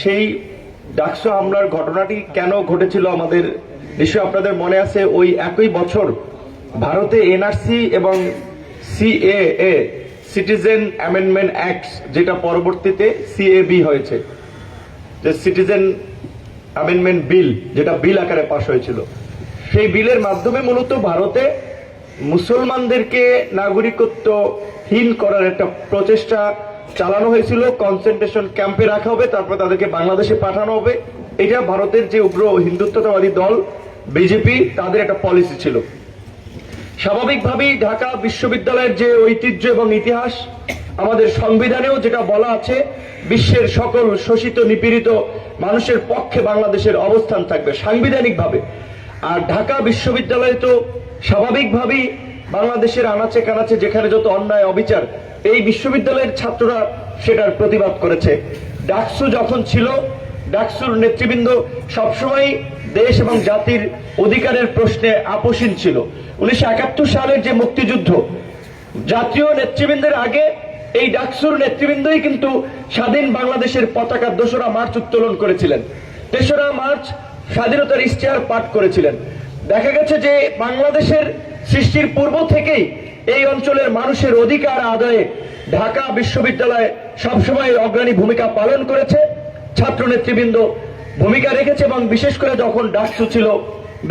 সেই ডাকসু হামলার ঘটনাটি কেন ঘটেছিল আমাদের নিশ্চয় আপনাদের মনে আছে, ওই একই বছর ভারতে এনআরসি এবং সিএএ সিটিজেন অ্যামেন্ডমেন্ট অ্যাক্ট যেটা পরবর্তীতে সিএবি হয়েছে, যে সিটিজেন অ্যামেন্ডমেন্ট বিল যেটা বিল আকারে পাশ হয়েছিল। সেই বিলের মাধ্যমে মূলত ভারতে মুসলমানদেরকে নাগরিকত্বহীন করার একটা প্রচেষ্টা চালানো হয়েছিল কনসেন্ট্রেশন ক্যাম্পে রাখা হবে, তারপর তাদেরকে বাংলাদেশে পাঠানো হবে। এটা ভারতের যে উগ্র হিন্দুত্ববাদী দল বিজেপি তাদের একটা পলিসি ছিল। স্বাভাবিকভাবেই ঢাকা বিশ্ববিদ্যালয়ের যে ঐতিহ্য এবং ইতিহাস, আমাদের সংবিধানেও যেটা বলা আছে, বিশ্বের সকল শোষিত, নিপীড়িত মানুষের পক্ষে বাংলাদেশের অবস্থান থাকবে, সাংবিধানিকভাবে। আর ঢাকা বিশ্ববিদ্যালয়ে তো স্বাভাবিকভাবেই বাংলাদেশের আনাচে কানাচে যেখানে যত অন্যায়, অবিচার, এই বিশ্ববিদ্যালয়ের ছাত্ররা সেটার প্রতিবাদ করেছে। ডাকসু যখন ছিল, ডাকসুর নেতৃবৃন্দ সবসময় দেশ এবং জাতির অধিকারের প্রশ্নে আপোষহীন ছিল। উনিশশো একাত্তর সালের যে মুক্তিযুদ্ধ, জাতীয় নেতৃবৃন্দের আগে এই ডাকসুর নেতৃবৃন্দই কিন্তু স্বাধীন বাংলাদেশের পতাকার দোসরা মার্চ উত্তোলন করেছিলেন। তেসরা মার্চ স্বাধীনতার ইশতেহার পাঠ করেছিলেন। দেখা গেছে যে বাংলাদেশের সৃষ্টির পূর্ব থেকেই এই অঞ্চলের মানুষের অধিকার আদায়ে ঢাকা বিশ্ববিদ্যালয় সবসময় অগ্রণী ভূমিকা পালন করেছে। ছাত্র নেতৃবৃন্দ ভূমিকা রেখেছে এবং বিশেষ করে যখন ডাকসু ছিল,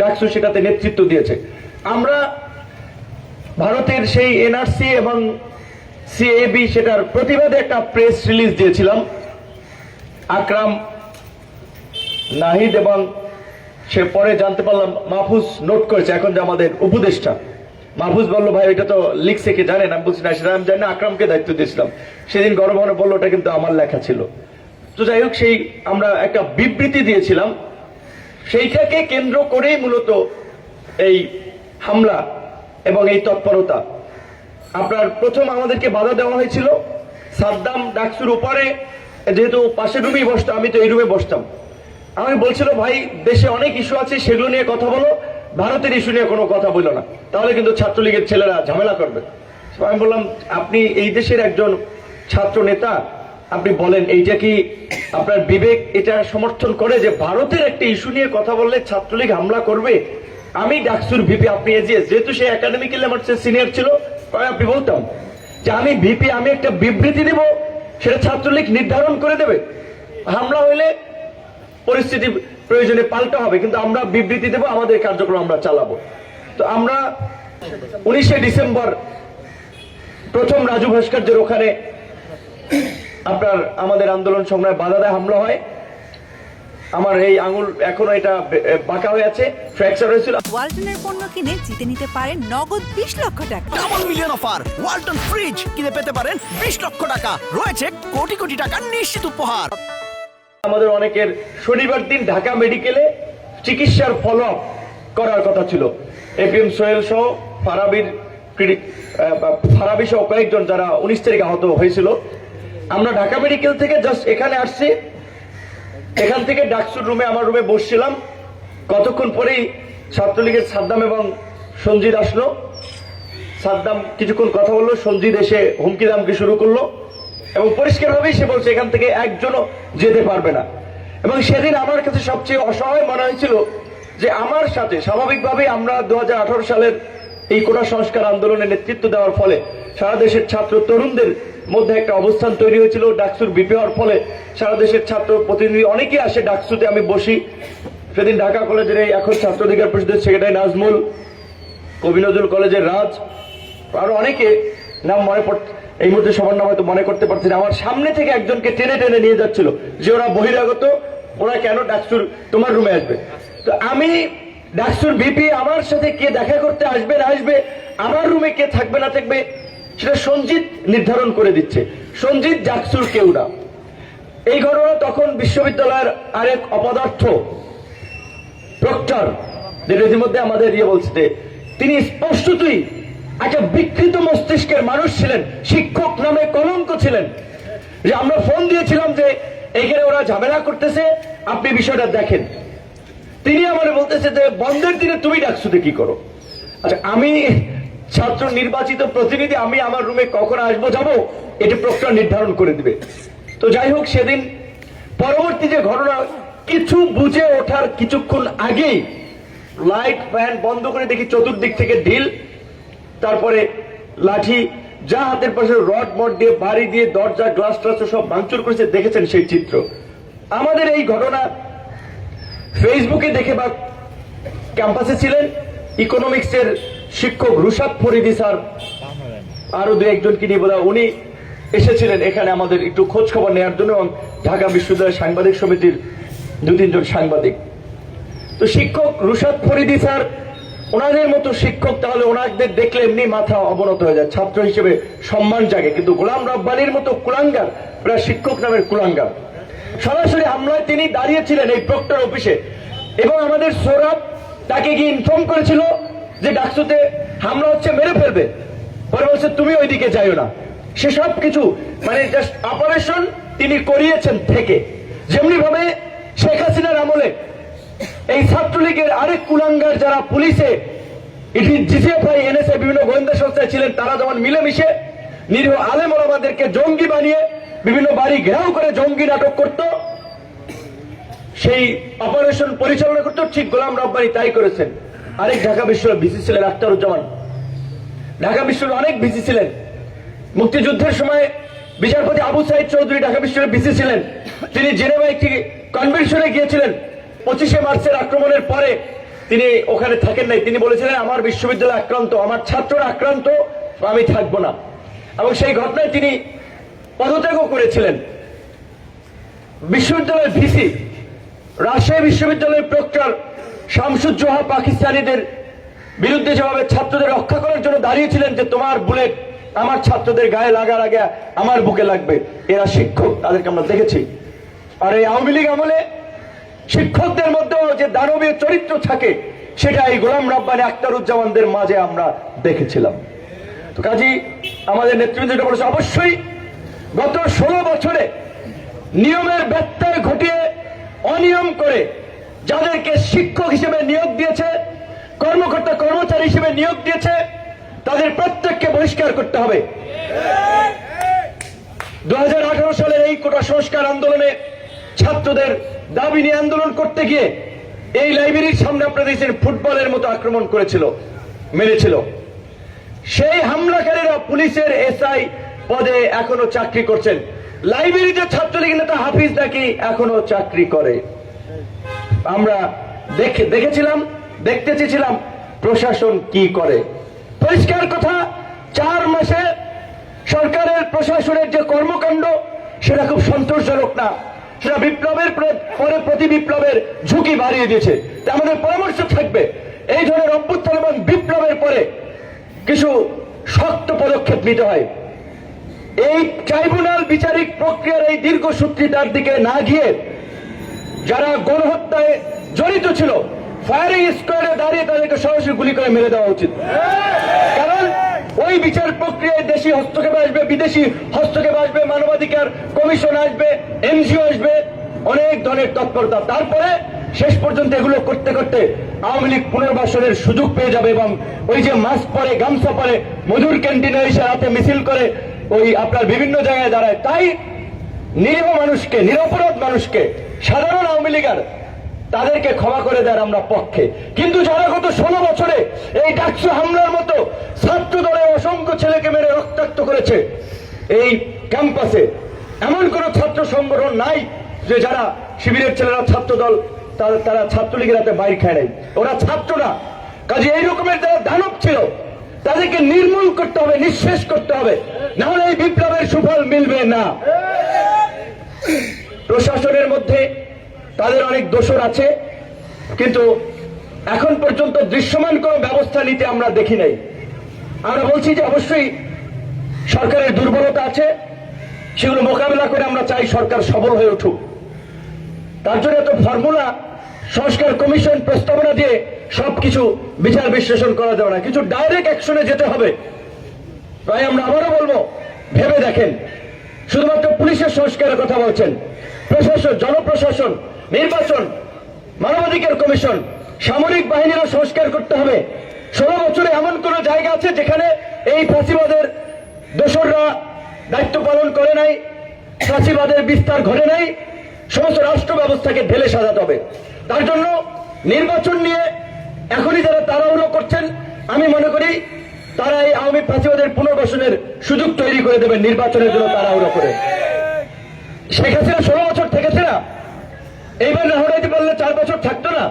ডাকসু সেটাতে নেতৃত্ব দিয়েছে। আমরা ভারতের সেই এনআরসি এবং সিএবি সেটার প্রতিবাদে একটা প্রেস রিলিজ দিয়েছিলাম। আকরাম নাহিদ এবং সে পরে জানতে পারলাম মাহফুজ নোট করেছে এখন যে আমাদের উপদেষ্টা। মাহফুজ বলল, ভাই, এটা তো লিখছে কি জানেন? আমি বলছি, না, সেটা আমি জানি আকরামকে দায়িত্ব দিয়েছিলাম। সেদিন গণভবনে বলল, ওটা কিন্তু আমার লেখা ছিল। তো যাই হোক, সেই আমরা একটা বিবৃতি দিয়েছিলাম। সেইটাকে কেন্দ্র করেই মূলত এই হামলা এবং এই তৎপরতা। আপনার প্রথম আমাদেরকে বাধা দেওয়া হয়েছিল, সাদ্দাম ডাকসুর উপরে যেহেতু পাশের রুমেই বসতাম, আমি তো এই রুমে বসতাম। আমি বলছিল, ভাই, দেশে অনেক ইস্যু আছে, সেগুলো নিয়ে কথা বলো। ভারতের ইস্যু নিয়ে কোনো কথা বলো না। তাহলে কিন্তু ছাত্রলীগের ছেলেরা ঝামেলা করবে। আমি বললাম, আপনি এই দেশের একজন ছাত্র নেতা, আপনি বলেন, এইটা কি আপনার বিবেক এটা সমর্থন করে যে ভারতের একটা ইস্যু নিয়ে কথা বললে ছাত্রলীগ হামলা করবে? আমি ডাকসুর ভিপি, আপনি এজিএস যেহেতু সে একাডেমিক্যালি আমার সিনিয়র ছিল আপনি বলতাম যে আমি ভিপি, আমি একটা বিবৃতি দেব, সেটা ছাত্রলীগ নির্ধারণ করে দেবে। হামলা হইলে পরিস্থিতি প্রয়োজনে পাল্টা হবে কিন্তু আমরা বিবৃতি দেব আমাদের কার্যক্রম আমরা চালাবো। তো আমরা উনিশে ডিসেম্বর প্রথম রাজু ভাস্কর্যের ওখানে আপনার আমাদের আন্দোলন সংগ্রামে বাধা দেয় হামলা হয়। আমার এই আঙুল এখনও এটা বাঁকা হয়ে আছে ফ্র্যাকচার হয়েছিল। ওয়ালটনের পণ্য কিনে জিতে নিতে পারেন নগদ বিশ লক্ষ টাকা। Double million offer Walton fridge কিনে পেতে পারেন বিশ লক্ষ টাকা রয়েছে কোটি কোটি টাকার নিশ্চিত উপহার। আমাদের অনেকের শনিবার দিন ঢাকা মেডিকেলে চিকিৎসার ফলো করার কথা ছিল। এপিএম সোহেল সহ ফারাবির ফারাবি সহ কয়েকজন যারা উনিশ তারিখ আহত হয়েছিল। আমরা ঢাকা মেডিকেল থেকে জাস্ট এখানে আসছি। এখান থেকে ডাকসুর রুমে আমার রুমে বসছিলাম। কতক্ষণ পরেই ছাত্রলীগের সাদ্দাম এবং সঞ্জিত আসলো। সাদ্দাম কিছুক্ষণ কথা বলল, সঞ্জিত এসে হুমকি দামকি শুরু করল। এবং পরিষ্কারভাবেই সে বলছে, এখান থেকে একজনও যেতে পারবে না। এবং সেদিন আমার কাছে সবচেয়ে অসহায় মনে হয়েছিল যে আমার সাথে, স্বাভাবিকভাবেই আমরা দু সালের এই কোটা সংস্কার আন্দোলনে নেতৃত্ব দেওয়ার ফলে সারা দেশের ছাত্র তরুণদের মধ্যে একটা অবস্থান তৈরি হয়েছিল। ডাকসুর বিপি হওয়ার ফলে সারা দেশের ছাত্র প্রতিনিধি অনেকেই আসে ডাকসুতে, আমি বসি। সেদিন ঢাকা কলেজের এই এখন ছাত্র অধিকার পরিষদের সেক্রেটারি নাজমুল, কবি নজরুল কলেজের রাজ, আরও অনেকে নাম মনে পড় এই মুহূর্তে সবার নাম হয়তো মনে করতে পারছি না। আমার সামনে থেকে একজনকে টেনে টেনে নিয়ে যাচ্ছিল। যে ওরা বহিরাগত, ওরা কেন ডাকসুর তোমার রুমে আসবে? তো আমি ডাকসুর ভিপি আমার সাথে কে দেখা করতে আসবে না আসবে, আমার রুমে কে থাকবে না থাকবে, সেটা সঞ্জিত নির্ধারণ করে দিচ্ছে। সঞ্জিত ডাকসুর কেউ না। এই ঘটনা তখন বিশ্ববিদ্যালয়ের আরেক অপদার্থ প্রক্টর যেটা ইতিমধ্যে আমাদের ইয়ে বলছে তিনি স্পষ্টতই একটা বিকৃত মস্তিষ্কের মানুষ ছিলেন, শিক্ষক নামে কলঙ্ক ছিলেন। যে আমরা ফোন দিয়েছিলাম যে, এখানে ওরা ঝামেলা করতেছে, আপনি বিষয়টা দেখেন। তিনি আমার বলতেছে যে, বন্ধের দিনে তুমি ডাকছুতে কি করো? আচ্ছা আমি ছাত্র নির্বাচিত প্রতিনিধি, আমি আমার রুমে কখন আসব, যাব, এটি প্রক্রিয়া নির্ধারণ করে দিবে। তো যাই হোক, সেদিন পরবর্তী যে ঘটনা, কিছু বুঝে ওঠার কিছুক্ষণ আগেই, লাইট, ফ্যান বন্ধ করে দেখি চতুর্দিক থেকে ঢিল তারপরে লাঠি, যা হাতের পাশে রড মড দিয়ে বাড়ি দিয়ে দরজা, গ্লাস ট্লাস সব ভাঙচুর করেছে, দেখেছেন সেই চিত্র। আমাদের এই ঘটনা ফেসবুকে দেখে বা ক্যাম্পাসে ছিলেন ইকোনমিক্স এর শিক্ষক রুশাদ ফরিদি স্যার আরও দু একজনকে নিয়ে বোধ উনি এসেছিলেন এখানে আমাদের একটু খোঁজ খবর নেওয়ার জন্য এবং ঢাকা বিশ্ববিদ্যালয় সাংবাদিক সমিতির দু তিনজন সাংবাদিক। তো শিক্ষক রুশাদ ফরিদি স্যার ওনাদের মতো শিক্ষক তাহলে ওনাদের দেখলে এমনি মাথা অবনত হয়ে যায়। ছাত্র হিসেবে সম্মান জাগে। কিন্তু গোলাম রব্বানির মতো কুলাঙ্গার, প্রায় শিক্ষক নামের কুলাঙ্গার। সরাসরি হামলায় তিনি দাঁড়িয়েছিলেন এই প্রক্টর অফিসে। এবং আমাদের সৌরভ তাকে গিয়ে ইনফর্ম করেছিল যে ডাকসুতে হামলা হচ্ছে, মেরে ফেলবে। পরে বলছে, তুমি ওইদিকে যাইও না। সে সব কিছু মানে জাস্ট অপারেশন তিনি করিয়েছেন থেকে। যেমনি ভাবে শেখ হাসিনার আমলে এই ছাত্রলীগের আরেক কুলাঙ্গার যারা পুলিশে জিসিএফআই এনএসএ বিভিন্ন গোয়েন্দা সংস্থায় ছিলেন, তারা যেমন মিলেমিশে নিরীহ আলেম ওলামাদেরকে জঙ্গি বানিয়ে বিভিন্ন বাড়ি ঘেরাও করে জঙ্গি নাটক করত, সেই অপারেশন পরিচালনা করতো, ঠিক গোলাম রব্বানি তাই করেছেন। আরেক ঢাকা বিশ্ববিদ্যালয় ভিসি ছিলেন আখতারুজ্জামান। ঢাকা বিশ্ববিদ্যালয় অনেক ভিসি ছিলেন। মুক্তিযুদ্ধের সময় বিচারপতি আবু সাইদ চৌধুরী ঢাকা বিশ্ববিদ্যালয়ের ভিসি ছিলেন। তিনি জেনেভা একটি কনভেনশনে গিয়েছিলেন। পঁচিশে মার্চের আক্রমণের পরে তিনি ওখানে থাকেন নাই। তিনি বলেছিলেন, আমার বিশ্ববিদ্যালয় আক্রান্ত, আমার ছাত্ররা আক্রান্ত, আমি থাকব না। এবং সেই ঘটনায় তিনি পদত্যাগও করেছিলেন। বিশ্ববিদ্যালয়ের ভিসি, রাজশাহী বিশ্ববিদ্যালয়ের প্রক্টর শামসুজ্জোহা পাকিস্তানিদের বিরুদ্ধে যেভাবে ছাত্রদের রক্ষা করার জন্য দাঁড়িয়েছিলেন যে, তোমার বুলেট আমার ছাত্রদের গায়ে লাগার আগে আমার বুকে লাগবে। এরা শিক্ষক, তাদেরকে আমরা দেখেছি। আর এই আওয়ামী লীগ আমলে শিক্ষকদের মধ্যেও যে দানবীয় চরিত্র থাকে সেটা এই গোলাম রাব্বানি আক্তারুজ্জামানদের মাঝে আমরা দেখেছিলাম। তো কাজী আমাদের নেতৃবৃন্দ যেটা বলেছে অবশ্যই গত ষোলো বছরে নিয়মের ব্যত্যয় ঘটিয়ে অনিয়ম করে যাদেরকে শিক্ষক হিসেবে নিয়োগ দিয়েছে কর্মকর্তা কর্মচারী হিসেবে নিয়োগ দিয়েছে তাদের প্রত্যেককে বহিষ্কার করতে হবে। দু হাজার আঠারো সালের এই কোটা সংস্কার আন্দোলনে ছাত্রদের দাবি নিয়ে আন্দোলন করতে গিয়ে এই লাইব্রেরির সামনে আপনারা দেখছেন ফুটবলের মতো আক্রমণ করেছিল, মেরেছিল। সেই হামলাকারীরা পুলিশের এসআই পদে এখনও চাকরি করছেন। লাইব্রেরিতে ছাত্রলীগ নেতা হাফিজ নাকি এখনও চাকরি করে। আমরা দেখে দেখেছিলাম, দেখতে চেয়েছিলাম প্রশাসন কি করে। পরিষ্কার কথা, চার মাসে সরকারের প্রশাসনের যে কর্মকাণ্ড, সেটা খুব সন্তোষজনক না। সেটা বিপ্লবের প্র- পরে প্রতি বিপ্লবের ঝুঁকি বাড়িয়ে দিয়েছে। তা আমাদের পরামর্শ থাকবে। এই ধরনের অভ্যুত্থান এবং বিপ্লবের পরে কিছু শক্ত পদক্ষেপ নিতে হয়। এই ট্রাইব্যুনাল বিচারিক প্রক্রিয়ার এই দীর্ঘসূত্রিতার দিকে না গিয়ে যারা গণহত্যায় জড়িত ছিল ফায়ারিং স্কোয়াডে দাঁড়িয়ে তাদেরকে সরাসরি গুলি করে মেরে দেওয়া উচিত। কারণ ওই বিচার প্রক্রিয়ায় দেশি হস্তক্ষেপ আসবে, বিদেশি হস্তক্ষেপ আসবে, মানবাধিকার কমিশন আসবে, এনজিও আসবে, অনেক ধরনের তৎপরতা। তারপরে শেষ পর্যন্ত এগুলো করতে করতে আওয়ামী লীগ পুনর্বাসনের সুযোগ পেয়ে যাবে এবং ওই যে মাস্ক পরে, গামছা পরে, মধুর ক্যান্টিনে এসে হাতে মিছিল করে ওই আপনার বিভিন্ন জায়গায় দাঁড়ায়। তাই নিরীহ মানুষকে, নিরপরাধ মানুষকে, সাধারণ আওয়ামী লীগার তাদেরকে ক্ষমা করে দেওয়ার আমরা পক্ষে। কিন্তু যারা গত ষোলো বছরে এই ডাকসু হামলার মতো ছাত্র দলের অসংখ্য ছেলেকে মেরে রক্তাক্ত করেছে, এই ক্যাম্পাসে এমন কোন ছাত্র সংগঠন নাই যে যারা শিবিরের ছেলেরা ছাত্র দল তারা তারা ছাত্রলীগের হাতে বাইর খায় নাই ওরা ছাত্ররা। কাজে এই রকমের যারা দানব ছিল, তাদেরকে নির্মূল করতে হবে, নিঃশেষ করতে হবে। নাহলে এই বিপ্লবের সুফল মিলবে না প্রশাসনের মধ্যে তাদের অনেক দোষর আছে, কিন্তু এখন পর্যন্ত দৃশ্যমান কোন ব্যবস্থা নিতে আমরা দেখি নাই। আমরা বলছি যে অবশ্যই সরকারের দুর্বলতা আছে, সেগুলো মোকাবিলা করে আমরা চাই সরকার সবল হয়ে উঠুক। তার জন্য এত ফর্মুলা, সংস্কার কমিশন প্রস্তাবনা দিয়ে সবকিছু বিচার বিশ্লেষণ করা যাবে না। কিছু ডাইরেক্ট অ্যাকশনে যেতে হবে। তাই আমরা আবারও বলব, ভেবে দেখেন। শুধুমাত্র পুলিশের সংস্কারের কথা বলছেন। প্রশাসন, জনপ্রশাসন নির্বাচন, মানবাধিকার কমিশন, সামরিক বাহিনীরও সংস্কার করতে হবে। ষোলো বছরে এমন কোন জায়গা আছে যেখানে এই ফাঁসিবাদের দোসররা দায়িত্ব পালন করে নাই, ফাঁসিবাদের বিস্তার ঘটে নাই, সমস্ত রাষ্ট্র ব্যবস্থাকে ঢেলে সাজাতে হবে। তার জন্য নির্বাচন নিয়ে এখনই যারা তাড়াহুড়ো করছেন, আমি মনে করি তারা এই আওয়ামী ফাঁসিবাদের পুনর্বাসনের সুযোগ তৈরি করে দেবেন নির্বাচনের জন্য তাড়াহুড়ো করে। শেখ হাসিনা ষোলো বছর থেকেছে না এইবার না হরাইতে পারলে চার বছর থাকতো না।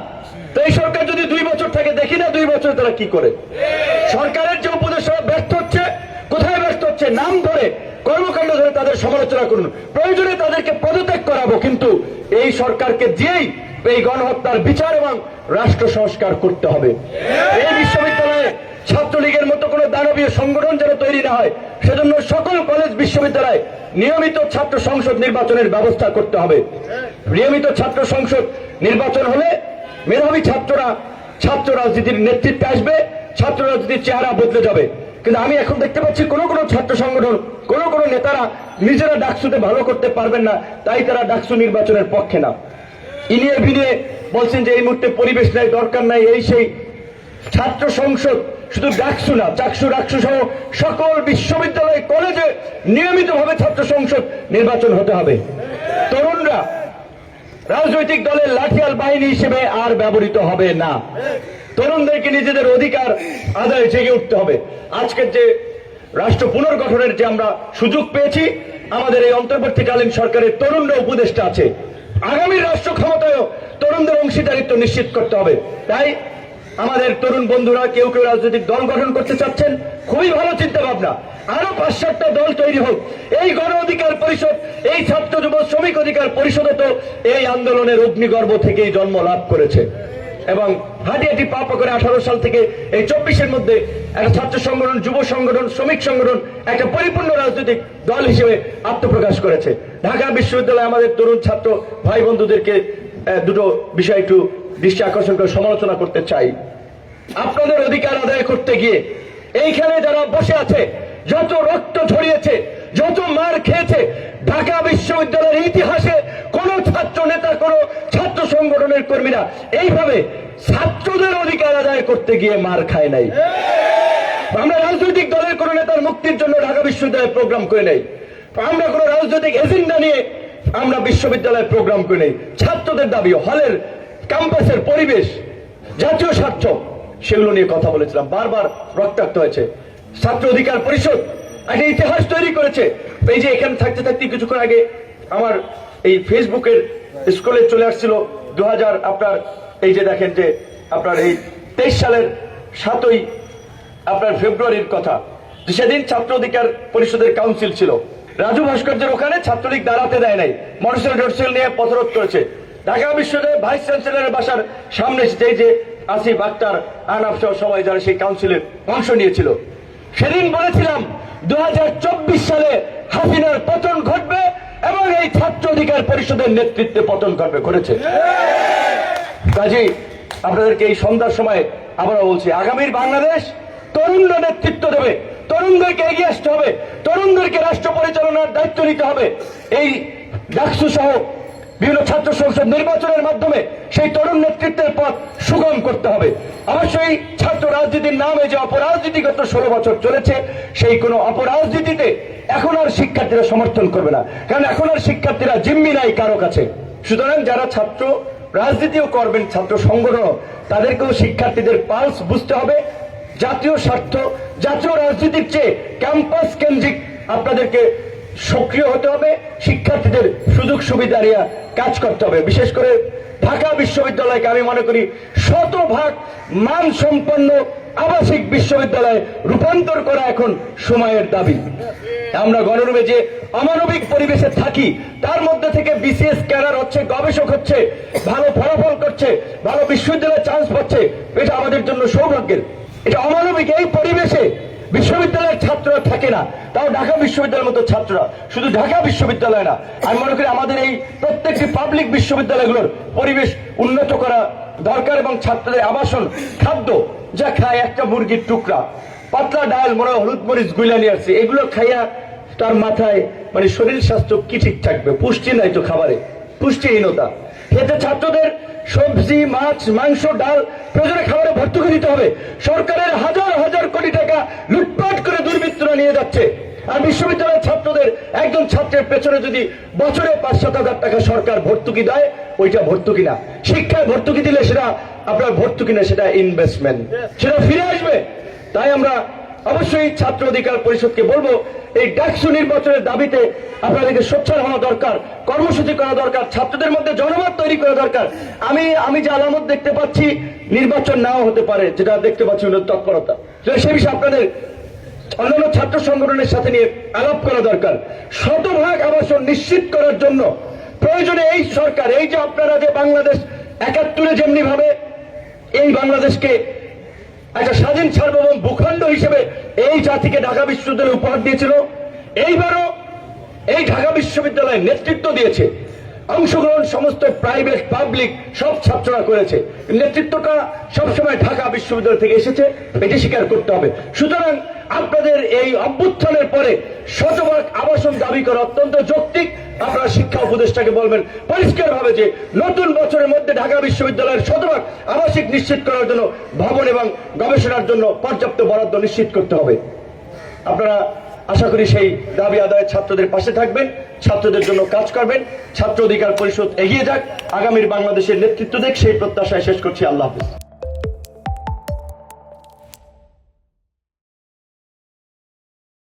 তো এই সরকার যদি দুই বছর থাকে, দেখি না দুই বছর তারা কি করে। সরকারের যে উপদেষ্টা ব্যর্থ হচ্ছে, কোথায় ব্যর্থ হচ্ছে, নাম ধরে কর্মকাণ্ড ধরে তাদের সমালোচনা করুন। প্রয়োজনে তাদেরকে পদত্যাগ করাবো, কিন্তু এই সরকারকে দিয়েই এই গণহত্যার বিচার এবং রাষ্ট্র সংস্কার করতে হবে। এই বিশ্ববিদ্যালয়ে ছাত্রলীগের মতো কোনো দানবীয় সংগঠন যেন তৈরি না হয়, সেজন্য সকল কলেজ বিশ্ববিদ্যালয়ে নিয়মিত ছাত্র সংসদ নির্বাচনের ব্যবস্থা করতে হবে। নিয়মিত ছাত্র সংসদ নির্বাচন হলে মেধাবী ছাত্ররা ছাত্র রাজনীতির নেতৃত্বে আসবে, ছাত্র রাজনীতির চেহারা বদলে যাবে। কিন্তু আমি এখন দেখতে পাচ্ছি কোন কোন ছাত্র সংগঠন, কোন কোন নেতারা নিজেরা ডাকসুতে ভালো করতে পারবেন না, তাই তারা ডাকসু নির্বাচনের পক্ষে না। ইনিয়ে বিনিয়ে বলছেন যে এই মুহূর্তে পরিবেশ নাই, দরকার নাই, এই সেই ছাত্র সংসদ শুধু ডাকসু না, চাকসু, ডাকসু সহ সকল বিশ্ববিদ্যালয়, কলেজে নিয়মিতভাবে ছাত্র সংসদ নির্বাচন হতে হবে। তরুণরা রাজনৈতিক দলের লাঠিয়াল বাহিনী হিসেবে আর ব্যবহৃত হবে না। তরুণদেরকে নিজেদের অধিকার আদায় জেগে উঠতে হবে। আজকের যে রাষ্ট্র পুনর্গঠনের যে আমরা সুযোগ পেয়েছি, আমাদের এই অন্তর্বর্তীকালীন সরকারের তরুণরা উপদেষ্টা আছে। আগামী রাষ্ট্র ক্ষমতায়ও তরুণদের অংশীদারিত্ব নিশ্চিত করতে হবে। তাই আমাদের তরুণ বন্ধুরা, কেউ কেউ রাজনৈতিক দল গঠন করতে চাচ্ছেন, খুবই ভালো চিন্তা ভাবনা আরও পাঁচ সাতটা দল তৈরি হোক। এই গণ অধিকার পরিষদ, এই ছাত্র যুব শ্রমিক অধিকার পরিষদও তো এই আন্দোলনের অগ্নিগর্ভ থেকেই জন্ম লাভ করেছে। এবং হাঁটি হাঁটি পাপা করে আঠারো সাল থেকে এই চব্বিশের মধ্যে একটা ছাত্র সংগঠন, যুব সংগঠন, শ্রমিক সংগঠন একটা পরিপূর্ণ রাজনৈতিক দল হিসেবে আত্মপ্রকাশ করেছে। ঢাকা বিশ্ববিদ্যালয়ে আমাদের তরুণ ছাত্র ভাই বন্ধুদেরকে দুটো বিষয় একটু দৃষ্টি আকর্ষণ করে সমালোচনা করতে চাই। আপনাদের অধিকার আদায় করতে গিয়ে এইখানে যারা বসে আছে, যত রক্ত ঝরিয়েছে, যত মার খেয়েছে, ঢাকা বিশ্ববিদ্যালয়ের ইতিহাসে কোন ছাত্র নেতা, কোন ছাত্র সংগঠনের কর্মীরা এইভাবে ছাত্রদের অধিকার আদায় করতে গিয়ে মার খায় নাই। আমরা রাজনৈতিক দলের কোন নেতার মুক্তির জন্য ঢাকা বিশ্ববিদ্যালয়ে প্রোগ্রাম করে নেই। আমরা কোন রাজনৈতিক এজেন্ডা নিয়ে আমরা বিশ্ববিদ্যালয়ে প্রোগ্রাম করে নেই। ছাত্রদের দাবি, হলের ক্যাম্পাসের পরিবেশ, জাতীয় স্বার্থ, সেগুলো নিয়ে কথা বলেছিলাম। বারবার রক্তাক্ত হয়েছে। ছাত্র অধিকার পরিষদ একটা ইতিহাস তৈরি করেছে। এই যে এখানে থাকতে থাকতে কিছুক্ষণ আগে আমার এই ফেসবুকের স্কুলে চলে আসছিল দু আপনার, এই যে দেখেন যে আপনার এই তেইশ সালের সাতই আপনার ফেব্রুয়ারির কথা। সেদিন ছাত্র অধিকার পরিষদের কাউন্সিল ছিল। রাজু ভাস্কর্যের ওখানে ছাত্রলীগ দাঁড়াতে দেয় নাই। মোটরসাইকেল নিয়ে পথরোধ করেছে। ঢাকা বিশ্ববিদ্যালয়ের ভাইস চ্যান্সেলরের বাসার সামনে যে আসিফ আক্তার, আনাফ সহ সবাই যারা সেই কাউন্সিলে অংশ নিয়েছিল। সেদিন বলেছিলাম দু হাজার চব্বিশ সালে হাসিনার পতন ঘটবে এবং এই ছাত্র অধিকার পরিষদের নেতৃত্বে পতন ঘটবে, ঘটেছে। কাজেই আপনাদেরকে এই সন্ধ্যার সময় আবারও বলছি, আগামীর বাংলাদেশ তরুণরা নেতৃত্ব দেবে, তরুণদেরকে এগিয়ে আসতে হবে, তরুণদেরকে রাষ্ট্র পরিচালনার দায়িত্ব নিতে হবে। এই ডাকসু সহ বিভিন্ন ছাত্র সংসদ নির্বাচনের মাধ্যমে সেই তরুণ নেতৃত্বের পথ সুগম করতে হবে। অবশ্যই ছাত্র রাজনীতির নামে যে অপরাজনীতি গত ষোলো বছর চলেছে, সেই কোনো অপরাজনীতিতে এখন আর শিক্ষার্থীরা সমর্থন করবে না। কারণ এখন আর শিক্ষার্থীরা জিম্মি নাই কারও কাছে। সুতরাং যারা ছাত্র রাজনীতিও করবেন, ছাত্র সংগঠন তাদেরকেও শিক্ষার্থীদের পালস বুঝতে হবে। জাতীয় স্বার্থ, জাতীয় রাজনীতির চেয়ে ক্যাম্পাস কেন্দ্রিক আপনাদেরকে সক্রিয় হতে হবে, শিক্ষার্থীদের সুযোগ সুবিধা নিয়ে কাজ করতে হবে। বিশেষ করে ঢাকা বিশ্ববিদ্যালয়কে আমি মনে করি শতভাগ মান সম্পন্ন আবাসিক বিশ্ববিদ্যালয়ে রূপান্তর করা এখন সময়ের দাবি। আমরা গণরূপে যে অমানবিক পরিবেশে থাকি, তার মধ্যে থেকে বিসিএস ক্যাডার হচ্ছে, গবেষক হচ্ছে, ভালো ফলাফল করছে, ভালো বিশ্ববিদ্যালয়ে চান্স পাচ্ছে, এটা আমাদের জন্য সৌভাগ্যের। এটা অমানবিক এই পরিবেশে বিশ্ববিদ্যালয়ের ছাত্ররা থাকে না। তাও ঢাকা বিশ্ববিদ্যালয়ের মতো ছাত্ররা। শুধু ঢাকা বিশ্ববিদ্যালয় না, আমি মনে করি আমাদের এই প্রত্যেকটি পাবলিক বিশ্ববিদ্যালয়গুলোর পরিবেশ উন্নত করা দরকার এবং ছাত্রদের আবাসন, খাদ্য যা খায় একটা মুরগির টুকরা, পাতলা ডাল মনে হলুদ মরিচ গুইলা নিয়ে আসছে, এগুলো খাইয়া তার মাথায় মানে শরীর স্বাস্থ্য কি ঠিক থাকবে? পুষ্টি নাই তো খাবারে। পুষ্টিহীনতা। এতে ছাত্রদের সবজি, মাছ, মাংস, ডাল, প্রয়োজনে খাবারে ভর্তুকি দিতে হবে। সরকারের হাজার হাজার কোটি টাকা লুটপাট করে দুর্বৃত্তরা নিয়ে যাচ্ছে। আর বিশ্ববিদ্যালয়ের ছাত্রদের একজন ছাত্রের পেছনে যদি বছরে পাঁচ সাত হাজার টাকা সরকার ভর্তুকি দেয়, ওইটা ভর্তুকি না। শিক্ষায় ভর্তুকি দিলে সেটা আপনার ভর্তুকি না, সেটা ইনভেস্টমেন্ট সেটা ফিরে আসবে। তাই আমরা অবশ্যই ছাত্র অধিকার পরিষদকে বলব, এই ডাকসু নির্বাচনের দাবিতে আপনাদেরকে সোচ্চার হওয়া দরকার, কর্মসূচি করা দরকার, ছাত্রদের মধ্যে জনমত তৈরি করা দরকার। আমি আমি যে আলামত দেখতে পাচ্ছি, নির্বাচন নাও হতে পারে, যেটা দেখতে পাচ্ছি তৎপরতা। সে বিষয়ে আপনাদের অন্যান্য ছাত্র সংগঠনের সাথে নিয়ে আলাপ করা দরকার। শতভাগ আবাসন নিশ্চিত করার জন্য প্রয়োজনে এই সরকার, এই যে আপনারা যে বাংলাদেশ একাত্তরে যেমনি ভাবে এই বাংলাদেশকে একটা স্বাধীন সার্বভৌম ভূখণ্ড হিসেবে এই জাতিকে ঢাকা বিশ্ববিদ্যালয় উপহার দিয়েছিল। এইবারও এই ঢাকা বিশ্ববিদ্যালয়ে নেতৃত্ব দিয়েছে। অংশগ্রহণ সমস্ত প্রাইভেট পাবলিক সব ছাত্ররা করেছে। নেতৃত্বটা সবসময় ঢাকা বিশ্ববিদ্যালয় থেকে এসেছে, এটি স্বীকার করতে হবে। সুতরাং আপনাদের এই অভ্যুত্থানের পরে শতভাগ আবাসন দাবি করা অত্যন্ত যৌক্তিক। আপনারা শিক্ষা উপদেষ্টাকে বলবেন পরিষ্কার ভাবে যে নতুন বছরের মধ্যে ঢাকা বিশ্ববিদ্যালয়ের শতভাগ আবাসিক নিশ্চিত করার জন্য ভবন এবং গবেষণার জন্য পর্যাপ্ত বরাদ্দ নিশ্চিত করতে হবে। আপনারা আশা করি সেই দাবি আদায় ছাত্রদের পাশে থাকবেন, ছাত্রদের জন্য কাজ করবেন, ছাত্র অধিকার পরিষদ এগিয়ে যাক, আগামীর বাংলাদেশের নেতৃত্ব দেখ সেই প্রত্যাশায় শেষ করছি। আল্লাহ হাফিজ।